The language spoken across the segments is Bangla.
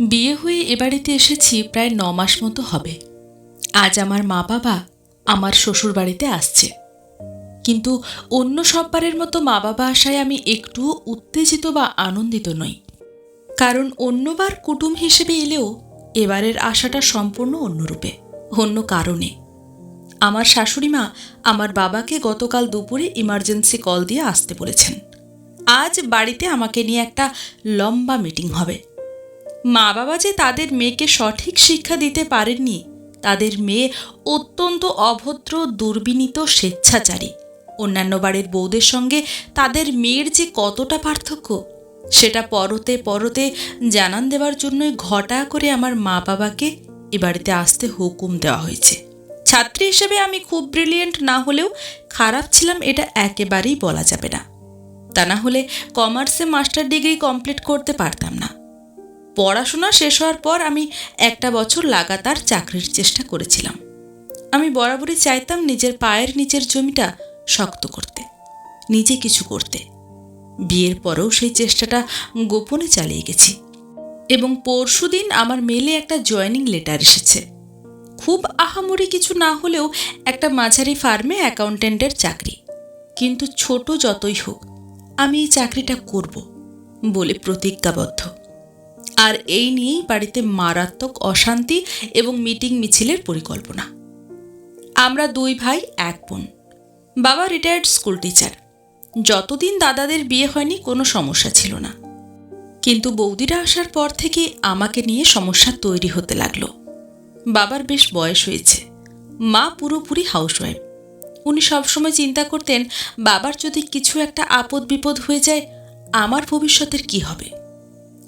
বিয়ে হয়ে এ বাড়িতে এসেছি প্রায় ন মাস মতো হবে। আজ আমার মা বাবা আমার শ্বশুর বাড়িতে আসছে। কিন্তু অন্য সববারের মতো মা বাবা আসায় আমি একটুও উত্তেজিত বা আনন্দিত নই। কারণ অন্যবার কুটুম হিসেবে এলেও এবারের আশাটা সম্পূর্ণ অন্যরূপে, অন্য কারণে। আমার শাশুড়ি মা আমার বাবাকে গতকাল দুপুরে ইমার্জেন্সি কল দিয়ে আসতে বলেছেন। আজ বাড়িতে আমাকে নিয়ে একটা লম্বা মিটিং হবে। মা বাবা যে তাদের মেয়েকে সঠিক শিক্ষা দিতে পারেননি, তাদের মেয়ে অত্যন্ত অভদ্র, দুর্বিনীত, স্বেচ্ছাচারী। অন্যান্য বাড়ির বউদের সঙ্গে তাদের মেয়ের যে কতটা পার্থক্য, সেটা পরতে পরতে জানান দেওয়ার জন্যই ঘটা করে আমার মা বাবাকে এ বাড়িতে আসতে হুকুম দেওয়া হয়েছে। ছাত্রী হিসেবে আমি খুব ব্রিলিয়েন্ট না হলেও খারাপ ছিলাম এটা একেবারেই বলা যাবে না। তা না হলে কমার্সে মাস্টার ডিগ্রি কমপ্লিট করতে পারতাম না। পড়াশোনা শেষ হওয়ার পর আমি একটা বছর লাগাতার চাকরির চেষ্টা করেছিলাম। আমি বরাবরই চাইতাম নিজের পায়ের নিচের জমিটা শক্ত করতে, নিজে কিছু করতে। বিয়ের পরেও সেই চেষ্টাটা গোপনে চালিয়ে গেছি। এবং পরশুদিন আমার মেলে একটা জয়েনিং লেটার এসেছে। খুব আহামরি কিছু না হলেও একটা মাঝারি ফার্মে অ্যাকাউন্টেন্টের চাকরি। কিন্তু ছোট যতই হোক, আমি এই চাকরিটা করব বলে প্রতিজ্ঞাবদ্ধ। আর এই নিয়েই বাড়িতে মারাত্মক অশান্তি এবং মিটিং মিছিলের পরিকল্পনা। আমরা দুই ভাই, এক বোন। বাবা রিটায়ার্ড স্কুল টিচার যতদিন দাদাদের বিয়ে হয়নি, কোনো সমস্যা ছিল না। কিন্তু বৌদিরা আসার পর থেকে আমাকে নিয়ে সমস্যা তৈরি হতে লাগল। বাবার বেশ বয়স হয়েছে। মা পুরোপুরি হাউসওয়াইফ উনি সবসময় চিন্তা করতেন, বাবার যদি কিছু একটা আপদ বিপদ হয়ে যায়, আমার ভবিষ্যতের কি হবে?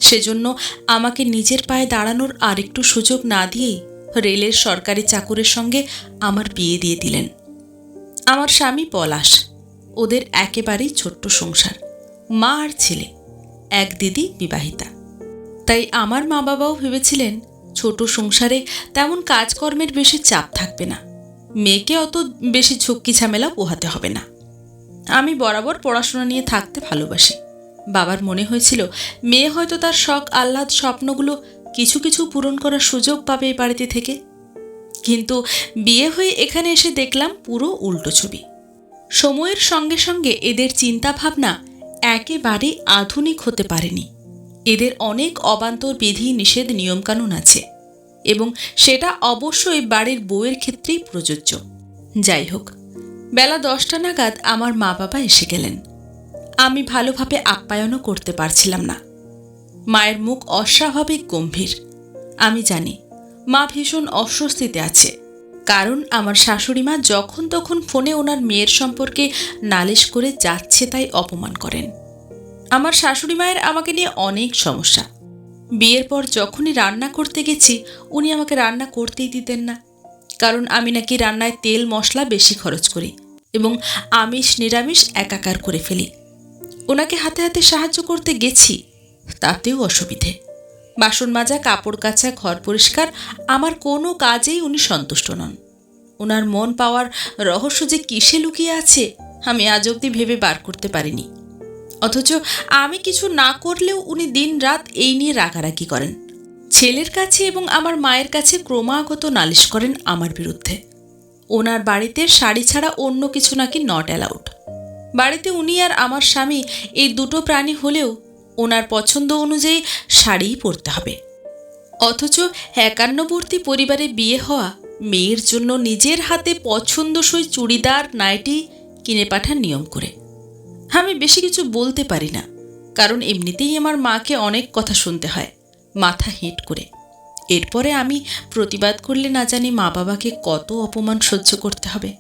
সেজন্য আমাকে নিজের পায়ে দাঁড়ানোর আরেকটু সুযোগ না দিয়েই রেলের সরকারি চাকুরের সঙ্গে আমার বিয়ে দিয়ে দিলেন। আমার স্বামী পলাশ, ওদের একেবারেই ছোট্ট সংসার, মা আর ছেলে, এক দিদি বিবাহিতা। তাই আমার মা বাবাও ভেবেছিলেন ছোট সংসারে তেমন কাজকর্মের বেশি চাপ থাকবে না, মেয়েকে অত বেশি ঝক্কি ঝামেলা পোহাতে হবে না। আমি বরাবর পড়াশোনা নিয়ে থাকতে ভালোবাসি। বাবার মনে হয়েছিল, মেয়ে হয়তো তার শখ, আহ্লাদ, স্বপ্নগুলো কিছু কিছু পূরণ করার সুযোগ পাবে এই বাড়িতে থেকে। কিন্তু বিয়ে হয়ে এখানে এসে দেখলাম পুরো উল্টো ছবি। সময়ের সঙ্গে সঙ্গে এদের চিন্তাভাবনা একেবারে আধুনিক হতে পারেনি। এদের অনেক অবান্তর বিধি, নিষেধ, নিয়মকানুন আছে এবং সেটা অবশ্যই বাড়ির বউয়ের ক্ষেত্রেই প্রযোজ্য। যাই হোক, বেলা দশটা নাগাদ আমার মা বাবা এসে গেলেন। আমি ভালোভাবে আপ্যায়নও করতে পারছিলাম না। মায়ের মুখ অস্বাভাবিক গম্ভীর। আমি জানি, মা ভীষণ অস্বস্তিতে আছে। কারণ আমার শাশুড়ি মা যখন তখন ফোনে ওনার মেয়ের সম্পর্কে নালিশ করে যাচ্ছে তাই অপমান করেন। আমার শাশুড়ি মায়ের আমাকে নিয়ে অনেক সমস্যা। বিয়ের পর যখনই রান্না করতে গেছি, উনি আমাকে রান্না করতেই দিতেন না। কারণ আমি নাকি রান্নায় তেল মশলা বেশি খরচ করি এবং আমিষ নিরামিষ একাকার করে ফেলি। ওনাকে হাতে হাতে সাহায্য করতে গেছি, তাতেও অসুবিধে। বাসন মাজা, কাপড় কাচা, ঘর পরিষ্কার, আমার কোনো কাজেই উনি সন্তুষ্ট নন। ওনার মন পাওয়ার রহস্য যে কিসে লুকিয়ে আছে, আমি আজ অব্দি ভেবে বার করতে পারিনি। অথচ আমি কিছু না করলেও উনি দিন রাত এই নিয়ে রাগারাগি করেন। ছেলের কাছে এবং আমার মায়ের কাছে ক্রমাগত নালিশ করেন আমার বিরুদ্ধে। ওনার বাড়িতে শাড়ি ছাড়া অন্য কিছু নাকি নট অ্যালাউড বাড়িতে উনি আর আমার স্বামী এই দুটো প্রাণী হলেও ওনার পছন্দ অনুযায়ী শাড়িই পরতে হবে। অথচ একান্নবর্তী পরিবারে বিয়ে হওয়া মেয়ের জন্য নিজের হাতে পছন্দসই চুড়িদার, নাইটি কিনে পাঠান নিয়ম করে। আমি বেশি কিছু বলতে পারি না, কারণ এমনিতেই আমার মাকে অনেক কথা শুনতে হয়, মাথা হেঁট করে। এরপরে আমি প্রতিবাদ করলে না জানি মা বাবাকে কত অপমান সহ্য করতে হবে।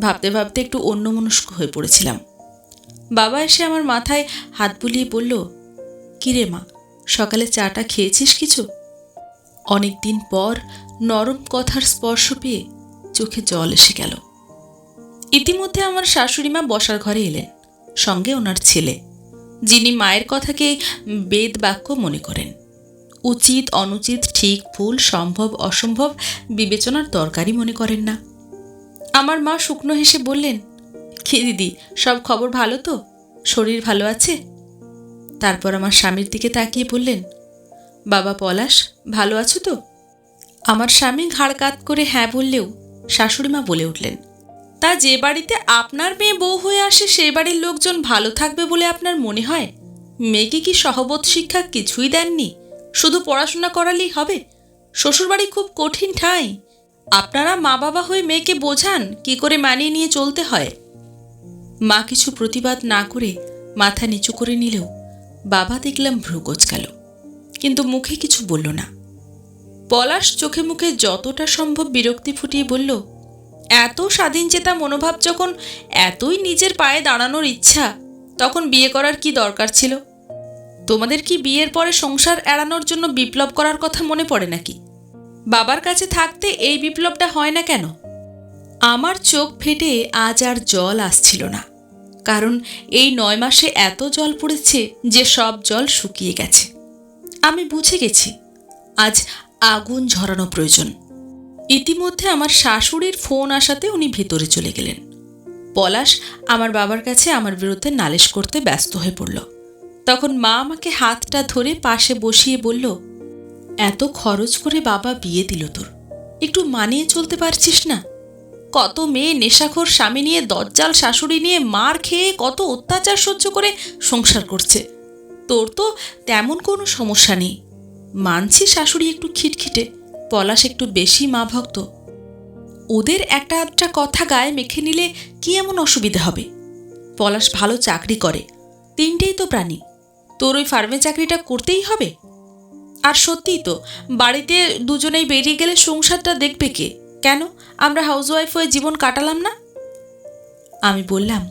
ভাবতে ভাবতে একটু অন্যমনস্ক হয়ে পড়েছিলাম। বাবা এসে আমার মাথায় হাত বুলিয়ে বলল, কিরে মা, সকালে চাটা খেয়েছিস কিছু? অনেক দিন পর নরম কথার স্পর্শ পেয়ে চোখে জল এসে গেল। ইতিমধ্যে আমার শাশুড়ি মা বসার ঘরে এলেন, সঙ্গে ওনার ছেলে, যিনি মায়ের কথাকে বেদ বাক্য মনে করেন। উচিত, অনুচিত, ঠিক, ভুল, সম্ভব, অসম্ভব বিবেচনার দরকারই মনে করেন না। আমার মা শুকনো হেসে বললেন, কি দিদি, সব খবর ভালো তো? শরীর ভালো আছে? তারপর আমার স্বামীর দিকে তাকিয়ে বললেন, বাবা পলাশ, ভালো আছো তো? আমার স্বামী ঘাড় কাত করে হ্যাঁ বললেও শাশুড়িমা বলে উঠলেন, তা যে বাড়িতে আপনার মেয়ে বউ হয়ে আসে সেই বাড়ির লোকজন ভালো থাকবে বলে আপনার মনে হয়? মেয়েকে কি সহবত শিক্ষা কিছুই দেননি? শুধু পড়াশোনা করালেই হবে? শ্বশুরবাড়ি খুব কঠিন ঠাঁই। আপনারা মা বাবা হয়ে মেয়েকে বোঝান কি করে মানিয়ে নিয়ে চলতে হয়। মা কিছু প্রতিবাদ না করে মাথা নিচু করে নিলেও বাবা দেখলাম ভ্রু কোচকাল, কিন্তু মুখে কিছু বলল না। পলাশ চোখে মুখে যতটা সম্ভব বিরক্তি ফুটিয়ে বলল, এত স্বাধীন চেতা মনোভাব যখন এতই নিজের পায়ে দাঁড়ানোর ইচ্ছা, তখন বিয়ে করার কি দরকার ছিল? তোমাদের কি বিয়ের পরে সংসার এড়ানোর জন্য বিপ্লব করার কথা মনে পড়ে নাকি? বাবার কাছে থাকতে এই বিপ্লবটা হয় না কেন? আমার চোখ ফেটে আজ আর জল আসছিল না। কারণ এই নয় মাসে এত জল পড়েছে যে সব জল শুকিয়ে গেছে। আমি বুঝে গেছি, আজ আগুন ঝরানো প্রয়োজন। ইতিমধ্যে আমার শাশুড়ির ফোন আসাতে উনি ভেতরে চলে গেলেন। পলাশ আমার বাবার কাছে আমার বিরুদ্ধে নালিশ করতে ব্যস্ত হয়ে পড়ল। তখন মা আমাকে হাতটা ধরে পাশে বসিয়ে বলল এত খরচ করে বাবা বিয়ে দিল তোর। একটু মানিয়ে চলতে পারছিস না? কত মেয়ে নেশাখোর স্বামী নিয়ে দজ্জাল শাশুড়ি নিয়ে মার খেয়ে কত অত্যাচার সহ্য করে সংসার করছে। তোর তো তেমন কোনো সমস্যা নেই। মানছি শাশুড়ি একটু খিটখিটে, পলাশ একটু বেশি মা ভক্ত। ওদের একটা আধটা কথা গায়ে মেখে নিলে কি এমন অসুবিধা হবে? পলাশ ভালো চাকরি করে, তিনটেই তো প্রাণী। তোর ওই ফার্মে চাকরিটা করতেই হবে? আর সত্যিই তো, বাড়িতে দুজনেই বেরিয়ে গেলে সংসারটা দেখবে কে? কেন? আমরা হাউসওয়াইফ হয়ে জীবন কাটালাম না? আমি বললাম,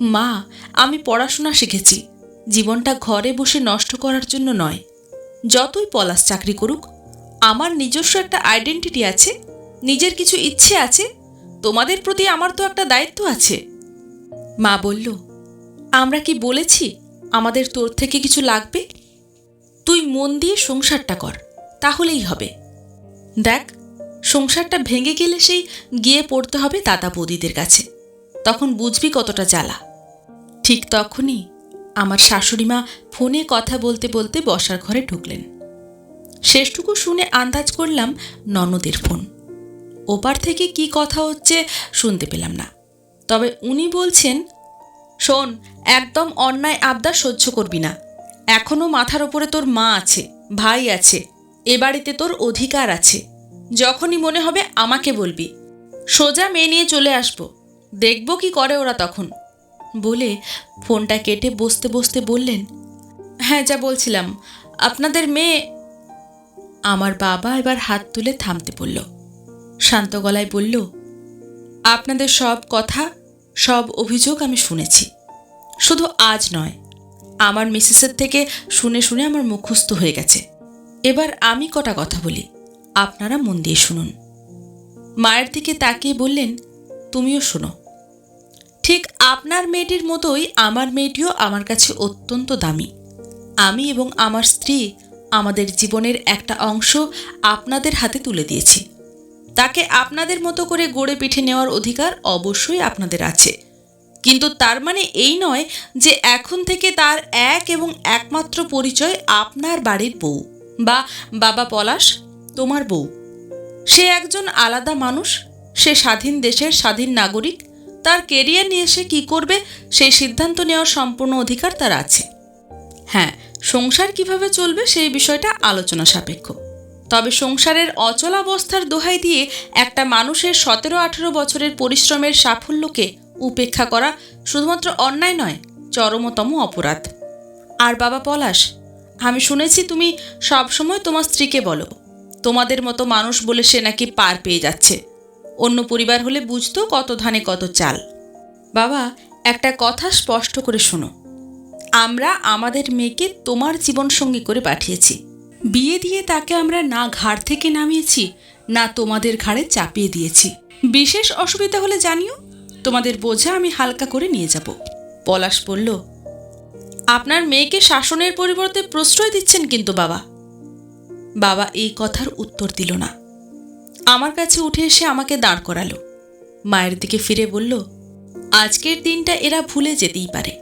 মা, আমি পড়াশোনা শিখেছি। জীবনটা ঘরে বসে নষ্ট করার জন্য নয়। যতই পলাশ চাকরি করুক, আমার নিজস্ব একটা আইডেন্টিটি আছে, নিজের কিছু ইচ্ছে আছে, তোমাদের প্রতি আমার তো একটা দায়িত্ব আছে। মা বলল, আমরা কি বলেছি? আমাদের তোর থেকে কিছু লাগবে? তুই মন দিয়ে সংসারটা কর, তাহলেই হবে। দেখ, সংসারটা ভেঙে গেলে সেই গিয়ে পড়তে হবে দাদা বৌদিদের কাছে। তখন বুঝবি কতটা জ্বালা। ঠিক তখনই আমার শাশুড়িমা ফোনে কথা বলতে বলতে বসার ঘরে ঢুকলেন। শেষটুকু শুনে আন্দাজ করলাম ননদের ফোন। ওপার থেকে কি কথা হচ্ছে শুনতে পেলাম না। তবে উনি বলছেন, শোন, একদম অন্যায় আবদার সহ্য করবি না। এখনও মাথার ওপরে তোর মা আছে, ভাই আছে, এ বাড়িতে তোর অধিকার আছে। যখনই মনে হবে আমাকে বলবি, সোজা মেয়ে নিয়ে চলে আসব, দেখব কি করে ওরা তখন। বলে ফোনটা কেটে বসতে বসতে বললেন হ্যাঁ যা বলছিলাম, আপনাদের মেয়ে আমার বাবা এবার হাত তুলে থামতে বলল, শান্ত গলায় বলল, আপনাদের সব কথা, সব অভিযোগ আমি শুনেছি, শুধু আজ নয় আমার মিসেসের থেকে শুনে শুনে আমার মুখস্থ হয়ে গেছে। এবার আমি কটা কথা বলি। আপনারা মন দিয়ে শুনুন। মায়ের দিকে তাকিয়ে বললেন, তুমিও শোনো। ঠিক আপনার মেয়েটির মতোই আমার মেয়েটিও আমার কাছে অত্যন্ত দামি। আমি এবং আমার স্ত্রী আমাদের জীবনের একটা অংশ আপনাদের হাতে তুলে দিয়েছি। তাকে আপনাদের মতো করে গড়ে পিঠে নেওয়ার অধিকার অবশ্যই আপনাদের আছে। কিন্তু তার মানে এই নয় যে এখন থেকে তার এক এবং একমাত্র পরিচয় আপনার বাড়ির বউ বা বাবা পলাশ, তোমার বউ। সে একজন আলাদা মানুষ, সে স্বাধীন দেশের স্বাধীন নাগরিক, তার কেরিয়ার নিয়ে সে কী করবে সেই সিদ্ধান্ত নেওয়ার সম্পূর্ণ অধিকার তার আছে। হ্যাঁ সংসার কীভাবে চলবে সেই বিষয়টা আলোচনা সাপেক্ষ। তবে সংসারের অচলাবস্থার দোহাই দিয়ে একটা মানুষের সতেরো আঠেরো বছরের পরিশ্রমের সাফল্যকে উপেক্ষা করা শুধুমাত্র অন্যায় নয়, চরমতম অপরাধ। আর বাবা পলাশ, আমি শুনেছি তুমি সবসময় তোমার স্ত্রীকে বলো, তোমাদের মতো মানুষ বলে সে নাকি পার পেয়ে যাচ্ছে। অন্য পরিবার হলে বুঝতো কত ধানে কত চাল। বাবা, একটা কথা স্পষ্ট করে শোনো। আমরা আমাদের মেয়েকে তোমার জীবনসঙ্গী করে পাঠিয়েছি। বিয়ে দিয়ে তাকে আমরা না ঘাড় থেকে নামিয়েছি, না তোমাদের ঘাড়ে চাপিয়ে দিয়েছি। বিশেষ অসুবিধা হলে জানিও। তোমাদের বোঝা আমি হালকা করে নিয়ে যাব। পলাশ বলল, আপনার মেয়েকে শাসনের পরিবর্তে প্রশ্রয় দিচ্ছেন কিন্তু বাবা। বাবা এই কথার উত্তর দিল না। আমার কাছে উঠে এসে আমাকে দাঁড় করালো। মায়ের দিকে ফিরে বলল, আজকের দিনটা এরা ভুলে যেতেই পারে।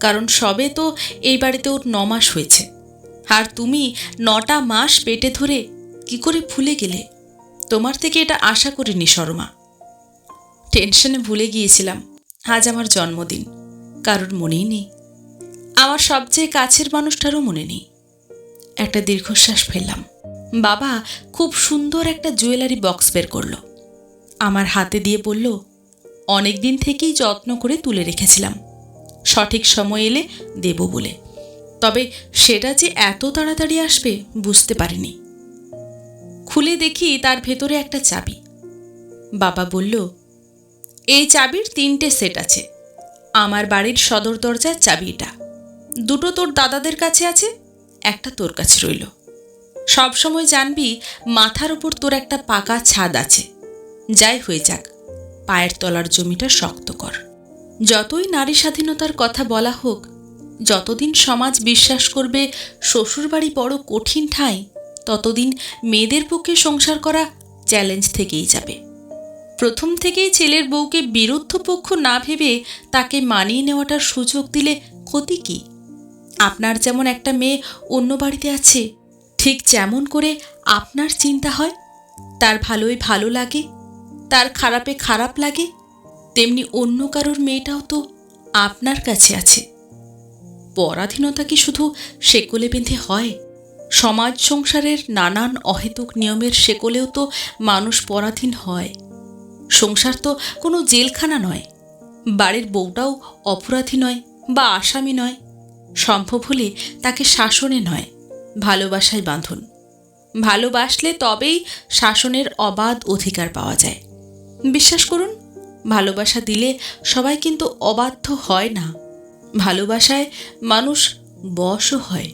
কারণ সবে তো এই বাড়িতে ওর মাস হয়েছে। আর তুমি নটা মাস পেটে ধরে কি করে ভুলে গেলে? তোমার থেকে এটা আশা করিনি, শর্মা। টেনশনে ভুলে গিয়েছিলাম, আজ আমার জন্মদিন, কারোর মনেই নেই। আমার সবচেয়ে কাছের মানুষটারও মনে নেই। একটা দীর্ঘশ্বাস ফেললাম। বাবা খুব সুন্দর একটা জুয়েলারি বক্স বের করল। আমার হাতে দিয়ে বলল, অনেক দিন থেকেই যত্ন করে তুলে রেখেছিলাম। সঠিক সময় এলে দেব বলে। তবে সেটা যে এত তাড়াতাড়ি আসবে বুঝতে পারিনি। খুলে দেখি তার ভেতরে একটা চাবি। বাবা বলল এই চাবির তিনটে সেট আছে। আমার বাড়ির সদর দরজার চাবি এটা। দুটো তোর দাদাদের কাছে আছে, একটা তোর কাছে রইল। সবসময় জানবি মাথার ওপর তোর একটা পাকা ছাদ আছে। যাই হয়ে যাক, পায়ের তলার জমিটা শক্ত কর। যতই নারী স্বাধীনতার কথা বলা হোক, যতদিন সমাজ বিশ্বাস করবে শ্বশুরবাড়ি বড় কঠিন ঠাঁই, ততদিন মেয়েদের পক্ষে সংসার করা চ্যালেঞ্জ থেকেই যাবে। প্রথম থেকেই ছেলের বউকে বিরুদ্ধ পক্ষ না ভেবে তাকে মানিয়ে নেওয়াটার সুযোগ দিলে ক্ষতি কি? আপনার যেমন একটা মেয়ে অন্য বাড়িতে আছে, ঠিক যেমন করে আপনার চিন্তা হয়? তার ভালোই ভালো লাগে, তার খারাপে খারাপ লাগে, তেমনি অন্য কারোর মেয়েটাও তো আপনার কাছে আছে। পরাধীনতা কি শুধু শেকলে বেঁধে হয়? সমাজ সংসারের নানান অহেতুক নিয়মের শেকলেও তো মানুষ পরাধীন হয়। সংসার তো কোনো জেলখানা নয়। বাড়ির বউটাও অপরাধী নয় বা আসামি নয়। সম্ভব হলে তাকে শাসনে নয়, ভালোবাসায় বাঁধুন। ভালোবাসলে তবেই শাসনের অবাধ অধিকার পাওয়া যায়। বিশ্বাস করুন, ভালোবাসা দিলে সবাই কিন্তু অবাধ্য হয় না। ভালোবাসায় মানুষ বশও হয়।